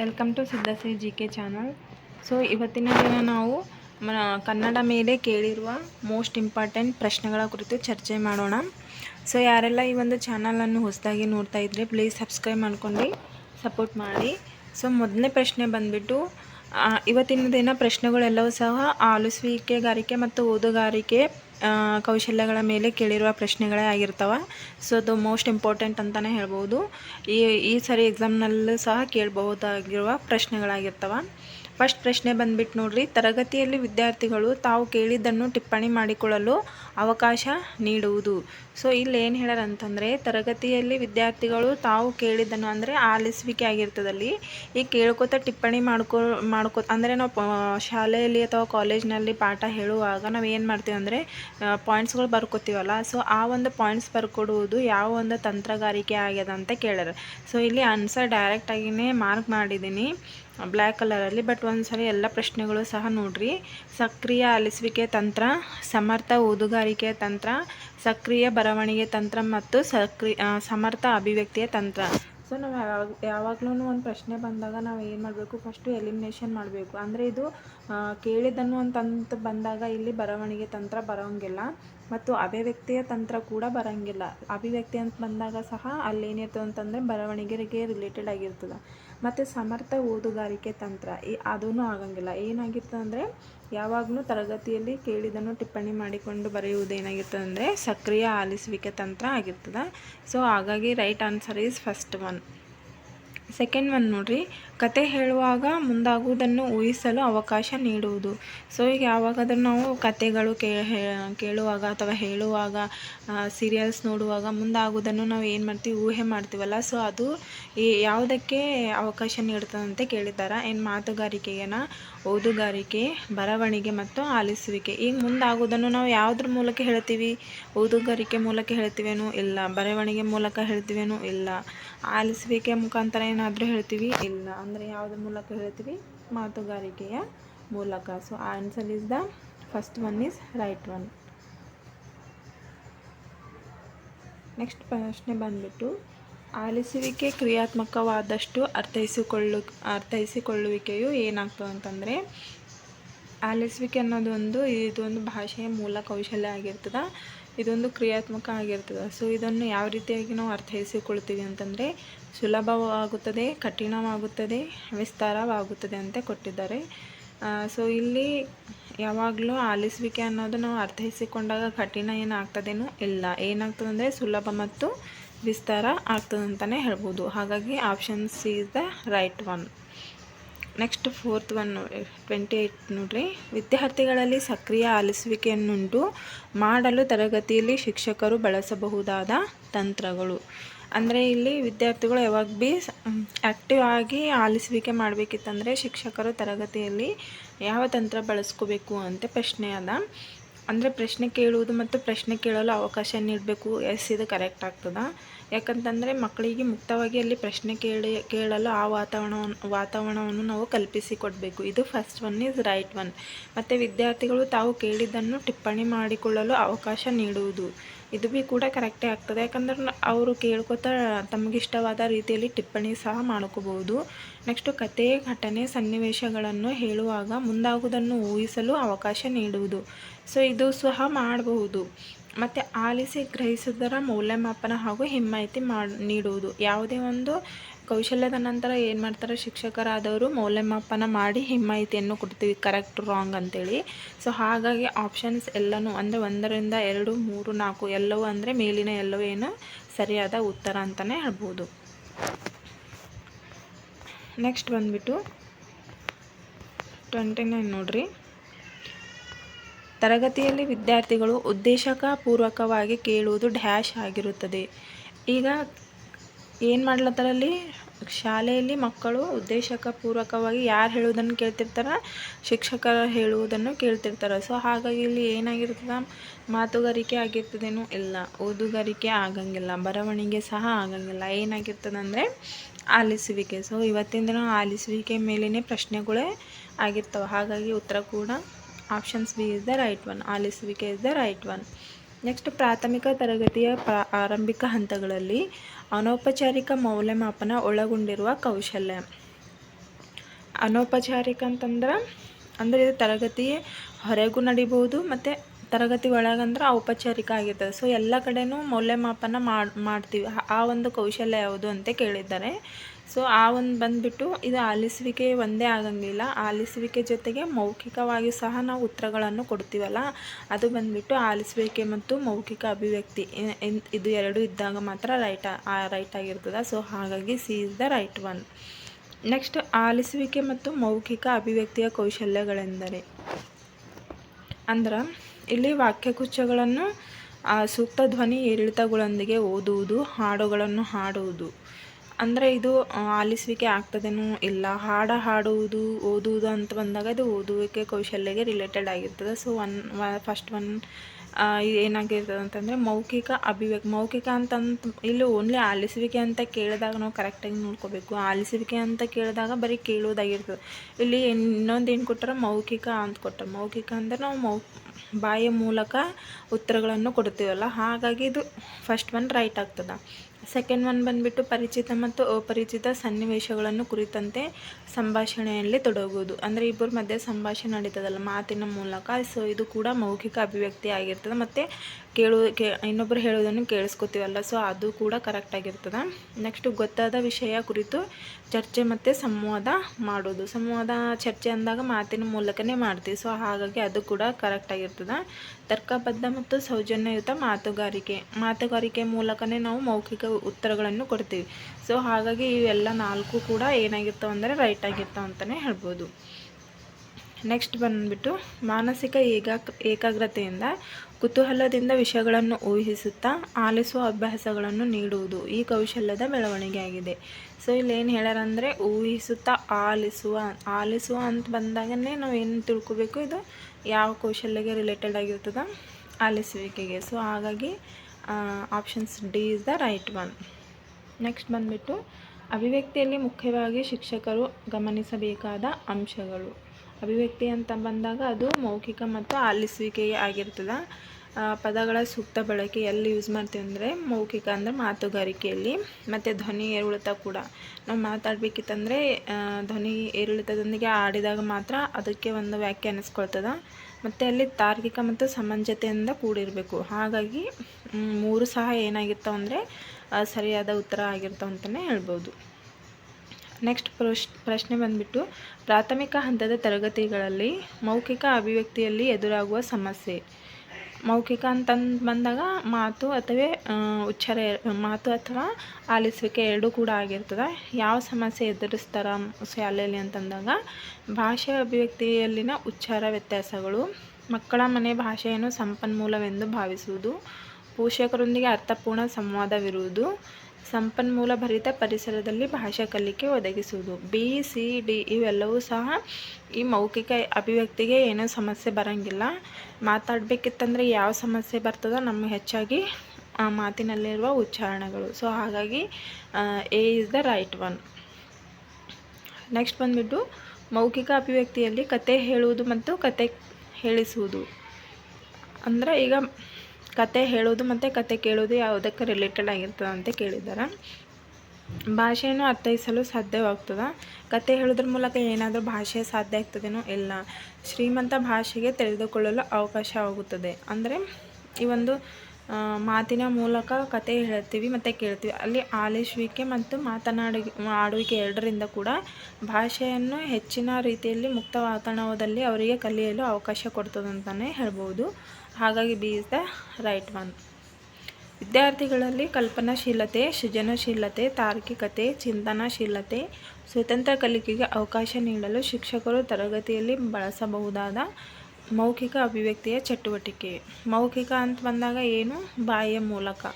Welcome to Siddhashri G K channel so ಇವತ್ತಿನ ದಿನ ನಾವು ಕನ್ನಡ ಮೇಲೆ ಕೇಳಿರುವ ಮೋಸ್ಟ್ ಇಂಪಾರ್ಟೆಂಟ್ ಪ್ರಶ್ನೆಗಳ ಕುರಿತು ಚರ್ಚೆ ಮಾಡೋಣ. ಸೊ ಯಾರೆಲ್ಲ ಈ ಒಂದು ಚಾನಲನ್ನು ಹೊಸದಾಗಿ ನೋಡ್ತಾ ಇದ್ದರೆ ಪ್ಲೀಸ್ ಸಬ್ಸ್ಕ್ರೈಬ್ ಮಾಡ್ಕೊಂಡು ಸಪೋರ್ಟ್ ಮಾಡಿ. ಸೊ ಮೊದಲನೇ ಪ್ರಶ್ನೆ ಬಂದುಬಿಟ್ಟು ಇವತ್ತಿನ ದಿನ ಪ್ರಶ್ನೆಗಳೆಲ್ಲವೂ ಸಹ ಆಲಿಸುವಿಕೆಗಾರಿಕೆ ಮತ್ತು ಓದುಗಾರಿಕೆ ಕೌಶಲ್ಯಗಳ ಮೇಲೆ ಕೇಳಿರುವ ಪ್ರಶ್ನೆಗಳೇ ಆಗಿರ್ತವೆ. ಸೊ ಅದು ಮೋಸ್ಟ್ ಇಂಪಾರ್ಟೆಂಟ್ ಅಂತಲೇ ಹೇಳ್ಬೋದು. ಈ ಈ ಸರಿ ಎಕ್ಸಾಮ್ನಲ್ಲೂ ಸಹ ಕೇಳಬಹುದಾಗಿರುವ ಪ್ರಶ್ನೆಗಳಾಗಿರ್ತವೆ. ಫಸ್ಟ್ ಪ್ರಶ್ನೆ ಬಂದ್ಬಿಟ್ಟು ನೋಡ್ರಿ, ತರಗತಿಯಲ್ಲಿ ವಿದ್ಯಾರ್ಥಿಗಳು ತಾವು ಕೇಳಿದ್ದನ್ನು ಟಿಪ್ಪಣಿ ಮಾಡಿಕೊಳ್ಳಲು ಅವಕಾಶ ನೀಡುವುದು. ಸೊ, ಇಲ್ಲಿ ಏನು ಹೇಳ್ಯಾರ ಅಂತಂದರೆ ತರಗತಿಯಲ್ಲಿ ವಿದ್ಯಾರ್ಥಿಗಳು ತಾವು ಕೇಳಿದ್ದನ್ನು ಅಂದರೆ ಆಲಿಸುವಿಕೆ ಆಗಿರ್ತದಲ್ಲಿ, ಈ ಕೇಳ್ಕೊತ ಟಿಪ್ಪಣಿ ಮಾಡ್ಕೊ ಮಾಡ್ಕೊ, ಅಂದರೆ ನಾವು ಶಾಲೆಯಲ್ಲಿ ಅಥವಾ ಕಾಲೇಜ್ನಲ್ಲಿ ಪಾಠ ಹೇಳುವಾಗ ನಾವು ಏನು ಮಾಡ್ತೀವಿ ಅಂದರೆ ಪಾಯಿಂಟ್ಸ್ಗಳು ಬರ್ಕೊತೀವಲ್ಲ, ಸೊ, ಆ ಒಂದು ಪಾಯಿಂಟ್ಸ್ ಬರ್ಕೊಡುವುದು ಯಾವ ಒಂದು ತಂತ್ರಗಾರಿಕೆ ಆಗ್ಯದ ಅಂತ ಕೇಳ್ಯಾರ ಸೊ, ಇಲ್ಲಿ ಆನ್ಸರ್ ಡೈರೆಕ್ಟಾಗಿಯೇ ಮಾರ್ಕ್ ಮಾಡಿದ್ದೀನಿ. ಬ್ಲ್ಯಾಕ್ ಕಲರಲ್ಲಿ, ಬಟ್ ಒಂದು ಸರಿ ಎಲ್ಲ ಪ್ರಶ್ನೆಗಳು ಸಹ ನೋಡ್ರಿ. ಸಕ್ರಿಯ ಆಲಿಸುವಿಕೆ ತಂತ್ರ, ಸಮರ್ಥ ಓದುಗಾರಿಕೆ ತಂತ್ರ, ಸಕ್ರಿಯ ಬರವಣಿಗೆ ತಂತ್ರ ಮತ್ತು ಸಕ್ರಿ ಸಮರ್ಥ ಅಭಿವ್ಯಕ್ತಿಯ ತಂತ್ರ. ಸೊ ನಾವು ಯಾವಾಗ ಯಾವಾಗಲೂ ಒಂದು ಪ್ರಶ್ನೆ ಬಂದಾಗ ನಾವು ಏನು ಮಾಡಬೇಕು? ಫಸ್ಟು ಎಲಿಮಿನೇಷನ್ ಮಾಡಬೇಕು. ಅಂದರೆ ಇದು ಕೇಳಿದನ್ನು ಅಂತಂತ ಬಂದಾಗ ಇಲ್ಲಿ ಬರವಣಿಗೆ ತಂತ್ರ ಬರೋಂಗಿಲ್ಲ. ಮತ್ತು ಅಭಿವ್ಯಕ್ತಿಯ ತಂತ್ರ ಕೂಡ ಬರೋಂಗಿಲ್ಲ. ಅಭಿವ್ಯಕ್ತಿ ಅಂತ ಬಂದಾಗ ಸಹ ಅಲ್ಲೇನಿರ್ತದೆ ಅಂತಂದರೆ ಬರವಣಿಗೆಗೆ ರಿಲೇಟೆಡ್ ಆಗಿರ್ತದೆ. ಮತ್ತು ಸಮರ್ಥ ಓದುಗಾರಿಕೆ ತಂತ್ರ, ಈ ಅದೂ ಆಗಂಗಿಲ್ಲ. ಏನಾಗಿರ್ತದೆ ಅಂದರೆ ಯಾವಾಗಲೂ ತರಗತಿಯಲ್ಲಿ ಕೇಳಿದನ್ನು ಟಿಪ್ಪಣಿ ಮಾಡಿಕೊಂಡು ಬರೆಯುವುದು ಏನಾಗಿರ್ತದೆ ಅಂದರೆ ಸಕ್ರಿಯ ಆಲಿಸುವಿಕೆ ತಂತ್ರ ಆಗಿರ್ತದೆ. ಸೊ ಹಾಗಾಗಿ right answer is first one second one ನೋಡಿರಿ. ಕತೆ ಹೇಳುವಾಗ ಮುಂದಾಗುವುದನ್ನು ಊಹಿಸಲು ಅವಕಾಶ ನೀಡುವುದು. ಸೊ ಈಗ ಯಾವಾಗಾದರೂ ನಾವು ಕತೆಗಳು ಕೇಳುವಾಗ ಅಥವಾ ಹೇಳುವಾಗ ಸೀರಿಯಲ್ಸ್ ನೋಡುವಾಗ ಮುಂದಾಗುವುದನ್ನು ನಾವು ಏನು ಮಾಡ್ತೀವಿ? ಊಹೆ ಮಾಡ್ತೀವಲ್ಲ. ಸೊ ಅದು ಯಾವುದಕ್ಕೆ ಅವಕಾಶ ನೀಡ್ತದಂತೆ ಅಂತ ಕೇಳಿದ್ದಾರೆ? ಏನು ಮಾತುಗಾರಿಕೆಗೆನ? ಓದುಗಾರಿಕೆ, ಬರವಣಿಗೆ ಮತ್ತು ಆಲಿಸುವಿಕೆ. ಈಗ ಮುಂದಾಗುವುದನ್ನು ನಾವು ಯಾವುದ್ರ ಮೂಲಕ ಹೇಳ್ತೀವಿ? ಓದುಗಾರಿಕೆ ಮೂಲಕ ಹೇಳ್ತೀವೇನೋ ಇಲ್ಲ. ಬರವಣಿಗೆ ಮೂಲಕ ಹೇಳ್ತೀವೇನೋ ಇಲ್ಲ. ಆಲಿಸುವಿಕೆ ಮುಖಾಂತರ ಏನಾದರೂ ಹೇಳ್ತೀವಿ? ಇಲ್ಲ. ಅಂದರೆ ಯಾವುದ್ರ ಮೂಲಕ ಹೇಳ್ತೀವಿ? ಮಾತುಗಾರಿಕೆಯ ಮೂಲಕ. So answer is the first one is right one next ಪ್ರಶ್ನೆ ಬಂದ್ಬಿಟ್ಟು ಆಲಿಸುವಿಕೆ ಕ್ರಿಯಾತ್ಮಕವಾದಷ್ಟು ಅರ್ಥೈಸಿಕೊಳ್ಳು, ಅರ್ಥೈಸಿಕೊಳ್ಳುವಿಕೆಯು ಏನಾಗ್ತದೆ ಅಂತಂದರೆ, ಆಲಿಸುವಿಕೆ ಅನ್ನೋದು ಒಂದು ಇದೊಂದು ಭಾಷೆಯ ಮೂಲ ಕೌಶಲ್ಯ ಆಗಿರ್ತದೆ, ಇದೊಂದು ಕ್ರಿಯಾತ್ಮಕ ಆಗಿರ್ತದೆ. ಸೊ ಇದನ್ನು ಯಾವ ರೀತಿಯಾಗಿ ನಾವು ಅರ್ಥೈಸಿಕೊಳ್ತೀವಿ ಅಂತಂದರೆ, ಸುಲಭವಾಗುತ್ತದೆ, ಕಠಿಣವಾಗುತ್ತದೆ, ವಿಸ್ತಾರವಾಗುತ್ತದೆ ಅಂತ ಕೊಟ್ಟಿದ್ದಾರೆ. ಸೊ ಇಲ್ಲಿ ಯಾವಾಗಲೂ ಆಲಿಸುವಿಕೆ ಅನ್ನೋದು ನಾವು ಅರ್ಥೈಸಿಕೊಂಡಾಗ ಕಠಿಣ ಏನಾಗ್ತದೇನೋ ಇಲ್ಲ. ಏನಾಗ್ತದೆ ಅಂದರೆ ಸುಲಭ ಮತ್ತು ವಿಸ್ತಾರ ಆಗ್ತದೆ ಅಂತಲೇ ಹೇಳ್ಬೋದು. ಹಾಗಾಗಿ option C is the right one next fourth one twenty eight ನೋಡಿರಿ. ವಿದ್ಯಾರ್ಥಿಗಳಲ್ಲಿ ಸಕ್ರಿಯ ಆಲಿಸುವಿಕೆಯನ್ನುಂಟು ಮಾಡಲು ತರಗತಿಯಲ್ಲಿ ಶಿಕ್ಷಕರು ಬಳಸಬಹುದಾದ ತಂತ್ರಗಳು. ಅಂದರೆ ಇಲ್ಲಿ ವಿದ್ಯಾರ್ಥಿಗಳು ಯಾವಾಗ ಭೀ ಆ್ಯಕ್ಟಿವ್ ಆಗಿ ಆಲಿಸುವಿಕೆ ಮಾಡಬೇಕಿತ್ತಂದರೆ ಶಿಕ್ಷಕರು ತರಗತಿಯಲ್ಲಿ ಯಾವ ತಂತ್ರ ಬಳಸ್ಕೋಬೇಕು ಅಂತ ಪ್ರಶ್ನೆ ಅದ. ಅಂದರೆ ಪ್ರಶ್ನೆ ಕೇಳುವುದು ಮತ್ತು ಪ್ರಶ್ನೆ ಕೇಳಲು ಅವಕಾಶ ನೀಡಬೇಕು. ಎಸ್ ಇದು ಕರೆಕ್ಟ್ ಆಗ್ತದ. ಯಾಕಂತಂದರೆ ಮಕ್ಕಳಿಗೆ ಮುಕ್ತವಾಗಿ ಅಲ್ಲಿ ಪ್ರಶ್ನೆ ಕೇಳಿ, ಕೇಳಲು ಆ ವಾತಾವರಣವನ್ನು ವಾತಾವರಣವನ್ನು ನಾವು ಕಲ್ಪಿಸಿ ಕೊಡಬೇಕು. ಇದು first one is right one ಮತ್ತು ವಿದ್ಯಾರ್ಥಿಗಳು ತಾವು ಕೇಳಿದ್ದನ್ನು ಟಿಪ್ಪಣಿ ಮಾಡಿಕೊಳ್ಳಲು ಅವಕಾಶ ನೀಡುವುದು. ಇದು ಭೀ ಕೂಡ ಕರೆಕ್ಟೇ ಆಗ್ತದೆ. ಯಾಕಂದ್ರೆ ಅವರು ಕೇಳ್ಕೊತಾ ತಮಗಿಷ್ಟವಾದ ರೀತಿಯಲ್ಲಿ ಟಿಪ್ಪಣಿ ಸಹ ಮಾಡ್ಕೋಬಹುದು ನೆಕ್ಸ್ಟು ಕತೆ ಘಟನೆ, ಸನ್ನಿವೇಶಗಳನ್ನು ಹೇಳುವಾಗ ಮುಂದಾಗುವುದನ್ನು ಊಹಿಸಲು ಅವಕಾಶ ನೀಡುವುದು. ಸೊ ಇದು ಸಹ ಮಾಡಬಹುದು. ಮತ್ತು ಆಲಿಸಿ ಗ್ರಹಿಸುವುದರ ಮೌಲ್ಯಮಾಪನ ಹಾಗೂ ಹಿಮ್ಮಾಯಿತಿ ಮಾಡಿ ನೀಡುವುದು. ಯಾವುದೇ ಒಂದು ಕೌಶಲ್ಯದ ನಂತರ ಏನು ಮಾಡ್ತಾರೆ, ಶಿಕ್ಷಕರಾದವರು ಮೌಲ್ಯಮಾಪನ ಮಾಡಿ ಹಿಮ್ಮಾಯಿತಿಯನ್ನು ಕೊಡ್ತೀವಿ. ಕರೆಕ್ಟ್ ರಾಂಗ್ ಅಂತೇಳಿ. ಸೊ ಹಾಗಾಗಿ ಆಪ್ಷನ್ಸ್ ಎಲ್ಲನೂ ಅಂದರೆ ಒಂದರಿಂದ ಎರಡು, ಮೂರು, ನಾಲ್ಕು ಎಲ್ಲವೂ ಅಂದರೆ ಮೇಲಿನ ಎಲ್ಲವೂ ಏನು ಸರಿಯಾದ ಉತ್ತರ ಅಂತಲೇ ಹೇಳ್ಬೋದು. ನೆಕ್ಸ್ಟ್ ಬಂದುಬಿಟ್ಟು ಟ್ವೆಂಟಿ ನೈನ್ ನೋಡ್ರಿ. ತರಗತಿಯಲ್ಲಿ ವಿದ್ಯಾರ್ಥಿಗಳು ಉದ್ದೇಶಕ ಪೂರ್ವಕವಾಗಿ ಕೇಳುವುದು ಡ್ಯಾಶ್ ಆಗಿರುತ್ತದೆ. ಈಗ ಏನು ಮಾಡ್ಲತ್ತಾರಲ್ಲಿ? ಶಾಲೆಯಲ್ಲಿ ಮಕ್ಕಳು ಉದ್ದೇಶಕ ಪೂರ್ವಕವಾಗಿ ಯಾರು ಹೇಳುವುದನ್ನು ಕೇಳ್ತಿರ್ತಾರೆ, ಶಿಕ್ಷಕರು ಹೇಳುವುದನ್ನು ಕೇಳ್ತಿರ್ತಾರೆ. ಸೊ ಹಾಗಾಗಿ ಇಲ್ಲಿ ಏನಾಗಿರ್ತದೆ? ಮಾತುಗಾರಿಕೆ ಆಗಿರ್ತದೇನೋ ಇಲ್ಲ, ಓದುಗಾರಿಕೆ ಆಗಂಗಿಲ್ಲ, ಬರವಣಿಗೆ ಸಹ ಆಗಂಗಿಲ್ಲ. ಏನಾಗಿರ್ತದಂದರೆ, ಆಲಿಸುವಿಕೆ. ಸೊ ಇವತ್ತಿನ ದಿನ ಆಲಿಸುವಿಕೆ ಮೇಲೇ ಪ್ರಶ್ನೆಗಳೇ ಆಗಿರ್ತವೆ. ಹಾಗಾಗಿ ಉತ್ತರ ಕೂಡ options B is the right one ಆಲಿಸುವಿಕೆ is the right one next ಪ್ರಾಥಮಿಕ ತರಗತಿಯ ಆರಂಭಿಕ ಹಂತಗಳಲ್ಲಿ ಅನೌಪಚಾರಿಕ ಮೌಲ್ಯಮಾಪನ ಒಳಗೊಂಡಿರುವ ಕೌಶಲ್ಯ. ಅನೌಪಚಾರಿಕ ಅಂತಂದ್ರೆ, ಅಂದರೆ ಇದು ತರಗತಿ ಹೊರಗೂ ನಡಿಬೋದು ಮತ್ತು ತರಗತಿ ಒಳಗಂದ್ರೆ ಔಪಚಾರಿಕ ಆಗಿರ್ತದೆ. ಸೊ ಎಲ್ಲ ಕಡೆನೂ ಮೌಲ್ಯಮಾಪನ ಮಾಡಿ, ಮಾಡ್ತೀವಿ. ಆ ಒಂದು ಕೌಶಲ್ಯ ಯಾವುದು ಅಂತ ಕೇಳಿದ್ದಾರೆ. ಸೊ ಆ ಒಂದು ಬಂದುಬಿಟ್ಟು ಇದು ಆಲಿಸುವಿಕೆ ಒಂದೇ ಆಗಂಗಿಲ್ಲ. ಆಲಿಸುವಿಕೆ ಜೊತೆಗೆ ಮೌಖಿಕವಾಗಿ ಸಹ ನಾವು ಉತ್ತರಗಳನ್ನು ಕೊಡ್ತೀವಲ್ಲ, ಅದು ಬಂದುಬಿಟ್ಟು ಆಲಿಸುವಿಕೆ ಮತ್ತು ಮೌಖಿಕ ಅಭಿವ್ಯಕ್ತಿ. ಇದು ಎರಡು ಇದ್ದಾಗ ಮಾತ್ರ ರೈಟ್ ರೈಟ್ ಆಗಿರ್ತದೆ. ಸೊ ಹಾಗಾಗಿ C is the right one. Next, ಆಲಿಸುವಿಕೆ ಮತ್ತು ಮೌಖಿಕ ಅಭಿವ್ಯಕ್ತಿಯ ಕೌಶಲ್ಯಗಳೆಂದರೆ, ಅಂದ್ರೆ ಇಲ್ಲಿ ವಾಕ್ಯಗುಚ್ಛಗಳನ್ನು ಸೂಕ್ತ ಧ್ವನಿ ಏರಿಳಿತಗಳೊಂದಿಗೆ ಓದುವುದು, ಹಾಡುಗಳನ್ನು ಹಾಡುವುದು. ಅಂದರೆ ಇದು ಆಲಿಸುವಿಕೆ ಆಗ್ತದೇನೋ ಇಲ್ಲ, ಹಾಡು ಹಾಡುವುದು, ಓದುವುದು ಅಂತ ಬಂದಾಗ ಇದು ಓದುವಿಕೆ ಕೌಶಲ್ಯಗೆ ರಿಲೇಟೆಡ್ ಆಗಿರ್ತದೆ. ಸೊ ಒನ್ ಫಸ್ಟ್ ಒನ್ ಏನಾಗಿರ್ತದೆ ಅಂತಂದರೆ ಮೌಖಿಕ ಅಭಿವ್ಯಕ್ ಮೌಖಿಕ ಅಂತಂತ ಇಲ್ಲಿ ಓನ್ಲಿ ಆಲಿಸುವಿಕೆ ಅಂತ ಕೇಳಿದಾಗ ನಾವು ಕರೆಕ್ಟಾಗಿ ನೋಡ್ಕೋಬೇಕು. ಆಲಿಸುವಿಕೆ ಅಂತ ಕೇಳಿದಾಗ ಬರೀ ಕೇಳೋದಾಗಿರ್ತದೆ. ಇಲ್ಲಿ ಇನ್ನೊಂದು ಏನು ಕೊಟ್ಟಾರ? ಮೌಖಿಕ ಅಂತ ಕೊಟ್ಟರೆ. ಮೌಖಿಕ ಅಂದರೆ ನಾವು ಮೌ ಬಾಯಿಯ ಮೂಲಕ ಉತ್ತರಗಳನ್ನು ಕೊಡ್ತೀವಲ್ಲ ಹಾಗಾಗಿ ಇದು ಫಸ್ಟ್ ಒನ್ ರೈಟ್ ಆಗ್ತದೆ. ಸೆಕೆಂಡ್ ಒನ್ ಬಂದುಬಿಟ್ಟು ಪರಿಚಿತ ಮತ್ತು ಅಪರಿಚಿತ ಸನ್ನಿವೇಶಗಳನ್ನು ಕುರಿತಂತೆ ಸಂಭಾಷಣೆಯಲ್ಲಿ ತೊಡಗುವುದು. ಅಂದರೆ ಇಬ್ಬರ ಮಧ್ಯೆ ಸಂಭಾಷಣೆ ನಡೀತದಲ್ಲ, ಮಾತಿನ ಮೂಲಕ. ಸೊ ಇದು ಕೂಡ ಮೌಖಿಕ ಅಭಿವ್ಯಕ್ತಿ ಆಗಿರ್ತದೆ. ಮತ್ತು ಕೇಳು, ಕೇ ಇನ್ನೊಬ್ಬರು ಹೇಳೋದನ್ನು ಕೇಳಿಸ್ಕೊತೀವಲ್ಲ. ಸೊ ಅದು ಕೂಡ ಕರೆಕ್ಟ್ ಆಗಿರ್ತದೆ. ನೆಕ್ಸ್ಟ್ ಗೊತ್ತಾದ ವಿಷಯ ಕುರಿತು ಚರ್ಚೆ ಮತ್ತು ಸಂವಾದ ಮಾಡೋದು ಸಂವಾದ, ಚರ್ಚೆ ಅಂದಾಗ ಮಾತಿನ ಮೂಲಕನೇ ಮಾಡ್ತೀವಿ. ಸೊ ಹಾಗಾಗಿ ಅದು ಕೂಡ ಕರೆಕ್ಟ್ ಆಗಿರ್ತದೆ. ತರ್ಕಬದ್ಧ ಮತ್ತು ಸೌಜನ್ಯಯುತ ಮಾತುಗಾರಿಕೆ. ಮಾತುಗಾರಿಕೆ ಮೂಲಕನೇ ನಾವು ಮೌಖಿಕ ಉತ್ತರಗಳನ್ನು ಕೊಡ್ತೀವಿ. ಸೊ, ಹಾಗಾಗಿ ಇವೆಲ್ಲ ನಾಲ್ಕು ಕೂಡ ಏನಾಗಿರ್ತಾವೆ ಅಂದರೆ ರೈಟ್ ಆಗಿರ್ತಾವೆ ಅಂತಲೇ ಹೇಳ್ಬೋದು. ನೆಕ್ಸ್ಟ್ ಬಂದುಬಿಟ್ಟು ಮಾನಸಿಕ ಏಕಾಗ್ ಏಕಾಗ್ರತೆಯಿಂದ ಕುತೂಹಲದಿಂದ ವಿಷಯಗಳನ್ನು ಊಹಿಸುತ್ತಾ ಆಲಿಸುವ ಅಭ್ಯಾಸಗಳನ್ನು ನೀಡುವುದು ಈ ಕೌಶಲ್ಯದ ಬೆಳವಣಿಗೆಯಾಗಿದೆ. ಸೊ ಇಲ್ಲಿ ಏನು ಹೇಳ್ಯಾರಂದರೆ ಊಹಿಸುತ್ತಾ ಆಲಿಸುವ ಆಲಿಸುವ ಅಂತ ಬಂದಾಗನೇ ನಾವು ಏನು ತಿಳ್ಕೊಬೇಕು? ಇದು ಯಾವ ಕೌಶಲ್ಯಗೆ ರಿಲೇಟೆಡ್ ಆಗಿರ್ತದೆ? ಆಲಿಸುವಿಕೆಗೆ. ಸೊ, ಹಾಗಾಗಿ options D is the right one next ಬಂದುಬಿಟ್ಟು, ಅಭಿವ್ಯಕ್ತಿಯಲ್ಲಿ ಮುಖ್ಯವಾಗಿ ಶಿಕ್ಷಕರು ಗಮನಿಸಬೇಕಾದ ಅಂಶಗಳು. ಅಭಿವ್ಯಕ್ತಿ ಅಂತ ಬಂದಾಗ ಅದು ಮೌಖಿಕ ಮತ್ತು ಆಲಿಸುವಿಕೆ ಆಗಿರ್ತದೆ. ಪದಗಳ ಸೂಕ್ತ ಬಳಕೆ ಎಲ್ಲಿ ಯೂಸ್ ಮಾಡ್ತೀವಿ ಅಂದರೆ ಮೌಖಿಕ ಅಂದರೆ ಮಾತುಗಾರಿಕೆಯಲ್ಲಿ, ಮತ್ತು ಧ್ವನಿ ಏರಿಳಿತ ಕೂಡ. ನಾವು ಮಾತಾಡಬೇಕಿತ್ತಂದರೆ ಧ್ವನಿ ಏರಿಳಿತದೊಂದಿಗೆ ಆಡಿದಾಗ ಮಾತ್ರ ಅದಕ್ಕೆ ಒಂದು ವ್ಯಾಖ್ಯೆ ಅನ್ನಿಸ್ಕೊಳ್ತದೆ ಮತ್ತು ಅಲ್ಲಿ ತಾರ್ಕಿಕ ಮತ್ತು ಸಮಂಜತೆಯಿಂದ ಕೂಡಿರಬೇಕು. ಹಾಗಾಗಿ ಮೂರು ಸಹ ಏನಾಗಿರ್ತಾವೆ ಅಂದರೆ ಸರಿಯಾದ ಉತ್ತರ ಆಗಿರ್ತಾವಂತಲೇ ಹೇಳ್ಬೋದು. ನೆಕ್ಸ್ಟ್ ಪ್ರಶ್, ಪ್ರಶ್ನೆ ಬಂದುಬಿಟ್ಟು, ಪ್ರಾಥಮಿಕ ಹಂತದ ತರಗತಿಗಳಲ್ಲಿ ಮೌಖಿಕ ಅಭಿವ್ಯಕ್ತಿಯಲ್ಲಿ ಎದುರಾಗುವ ಸಮಸ್ಯೆ. ಮೌಖಿಕ ಅಂತಂದು ಬಂದಾಗ ಮಾತು ಅಥವಾ ಉಚ್ಚಾರ, ಮಾತು ಅಥವಾ ಆಲಿಸುವಿಕೆ ಎರಡೂ ಕೂಡ ಆಗಿರ್ತದೆ. ಯಾವ ಸಮಸ್ಯೆ ಎದುರಿಸ್ತಾರ ಶಾಲೆಯಲ್ಲಿ ಅಂತಂದಾಗ, ಭಾಷೆ ಅಭಿವ್ಯಕ್ತಿಯಲ್ಲಿನ ಉಚ್ಚಾರ ವ್ಯತ್ಯಾಸಗಳು, ಮಕ್ಕಳ ಮನೆ ಭಾಷೆಯನ್ನು ಸಂಪನ್ಮೂಲವೆಂದು ಭಾವಿಸುವುದು, ಪೋಷಕರೊಂದಿಗೆ ಅರ್ಥಪೂರ್ಣ ಸಂವಾದವಿರುವುದು ಸಂಪನ್ಮೂಲ ಭರಿತ ಪರಿಸರದಲ್ಲಿ ಭಾಷಾ ಕಲಿಕೆ ಒದಗಿಸುವುದು. ಬಿ ಸಿ ಡಿ ಇವೆಲ್ಲವೂ ಸಹ ಈ ಮೌಖಿಕ ಅಭಿವ್ಯಕ್ತಿಗೆ ಏನೂ ಸಮಸ್ಯೆ ಬರೋಂಗಿಲ್ಲ. ಮಾತಾಡಬೇಕಿತ್ತಂದ್ರೆ ಯಾವ ಸಮಸ್ಯೆ ಬರ್ತದೋ ನಮ್ಮ ಹೆಚ್ಚಾಗಿ, ಆ, ಮಾತಿನಲ್ಲಿರುವ ಉಚ್ಚಾರಣೆಗಳು. ಸೊ ಹಾಗಾಗಿ A is the right one next ಬಂದುಬಿಟ್ಟು, ಮೌಖಿಕ ಅಭಿವ್ಯಕ್ತಿಯಲ್ಲಿ ಕತೆ ಹೇಳುವುದು ಮತ್ತು ಕತೆ ಹೇಳಿಸುವುದು. ಅಂದರೆ ಈಗ ಕತೆ ಹೇಳೋದು ಮತ್ತು ಕತೆ ಕೇಳೋದು ಯಾವುದಕ್ಕೆ ರಿಲೇಟೆಡ್ ಆಗಿರ್ತದೆ ಅಂತ ಕೇಳಿದ್ದಾರೆ. ಭಾಷೆಯನ್ನು ಅರ್ಥೈಸಲು ಸಾಧ್ಯವಾಗ್ತದೆ. ಕತೆ ಹೇಳೋದ್ರ ಮೂಲಕ ಏನಾದರೂ ಭಾಷೆ ಸಾಧ್ಯ ಆಗ್ತದೇನೋ ಇಲ್ಲ. ಶ್ರೀಮಂತ ಭಾಷೆಗೆ ತಿಳಿದುಕೊಳ್ಳಲು ಅವಕಾಶ ಆಗುತ್ತದೆ. ಅಂದರೆ ಈ ಒಂದು ಮಾತಿನ ಮೂಲಕ ಕತೆ ಹೇಳ್ತೀವಿ ಮತ್ತು ಕೇಳ್ತೀವಿ. ಅಲ್ಲಿ ಆಲಿಸುವಿಕೆ ಮತ್ತು ಮಾತನಾಡಿ, ಆಡುವಿಕೆ ಎರಡರಿಂದ ಕೂಡ ಭಾಷೆಯನ್ನು ಹೆಚ್ಚಿನ ರೀತಿಯಲ್ಲಿ ಮುಕ್ತ ವಾತಾವರಣದಲ್ಲಿ ಅವರಿಗೆ ಕಲಿಯಲು ಅವಕಾಶ ಕೊಡ್ತದಂತಲೇ ಹೇಳ್ಬೋದು. ಹಾಗಾಗಿ B is the right one. ವಿದ್ಯಾರ್ಥಿಗಳಲ್ಲಿ ಕಲ್ಪನಾಶೀಲತೆ, ಸೃಜನಶೀಲತೆ, ತಾರ್ಕಿಕತೆ, ಚಿಂತನಾಶೀಲತೆ, ಸ್ವತಂತ್ರ ಕಲಿಕೆಗೆ ಅವಕಾಶ ನೀಡಲು ಶಿಕ್ಷಕರು ತರಗತಿಯಲ್ಲಿ ಬಳಸಬಹುದಾದ ಮೌಖಿಕ ಅಭಿವ್ಯಕ್ತಿಯ ಚಟುವಟಿಕೆ. ಮೌಖಿಕ ಅಂತ ಬಂದಾಗ ಏನು? ಬಾಯಿಯ ಮೂಲಕ.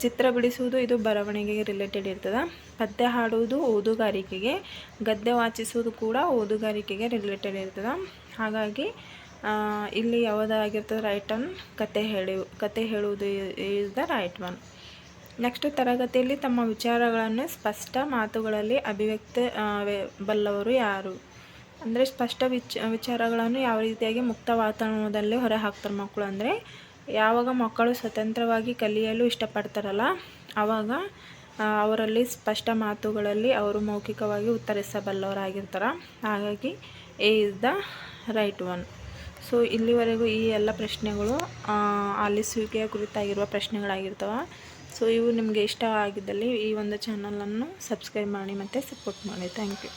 ಚಿತ್ರ ಬಿಡಿಸುವುದು ಇದು ಬರವಣಿಗೆಗೆ ರಿಲೇಟೆಡ್ ಇರ್ತದೆ. ಪದ್ಯ ಹಾಡುವುದು ಓದುಗಾರಿಕೆಗೆ. ಗದ್ಯ ವಾಚಿಸುವುದು ಕೂಡ ಓದುಗಾರಿಕೆಗೆ ರಿಲೇಟೆಡ್ ಇರ್ತದೆ. ಹಾಗಾಗಿ ಇಲ್ಲಿ ಯಾವುದಾಗಿರ್ತದೆ ರೈಟ್ ಒನ್ ಕತೆ ಹೇಳಿ, ಕತೆ ಹೇಳುವುದು is the right one next ತರಗತಿಯಲ್ಲಿ ತಮ್ಮ ವಿಚಾರಗಳನ್ನು ಸ್ಪಷ್ಟ ಮಾತುಗಳಲ್ಲಿ ಅಭಿವ್ಯಕ್ತ ಬಲ್ಲವರು ಯಾರು? ಅಂದರೆ ಸ್ಪಷ್ಟ ವಿಚ, ವಿಚಾರಗಳನ್ನು ಯಾವ ರೀತಿಯಾಗಿ ಮುಕ್ತ ವಾತಾವರಣದಲ್ಲಿ ಹೊರ ಹಾಕ್ತಾರೆ ಮಕ್ಕಳು? ಅಂದರೆ ಯಾವಾಗ ಮಕ್ಕಳು ಸ್ವತಂತ್ರವಾಗಿ ಕಲಿಯಲು ಇಷ್ಟಪಡ್ತಾರಲ್ಲ ಆವಾಗ ಅವರಲ್ಲಿ ಸ್ಪಷ್ಟ ಮಾತುಗಳಲ್ಲಿ ಅವರು ಮೌಖಿಕವಾಗಿ ಉತ್ತರಿಸಬಲ್ಲವರಾಗಿರ್ತಾರೆ. ಹಾಗಾಗಿ A is the right one so ಇಲ್ಲಿವರೆಗೂ ಈ ಎಲ್ಲ ಪ್ರಶ್ನೆಗಳು ಆಲಿಸುವಿಕೆಯ ಕುರಿತಾಗಿರುವ ಪ್ರಶ್ನೆಗಳಾಗಿರ್ತವೆ. ಸೊ ಇವು ನಿಮಗೆ ಇಷ್ಟ ಆಗಿದ್ದಲ್ಲಿ ಈ ಒಂದು ಚಾನಲನ್ನು ಸಬ್ಸ್ಕ್ರೈಬ್ ಮಾಡಿ ಮತ್ತು ಸಪೋರ್ಟ್ ಮಾಡಿ. Thank you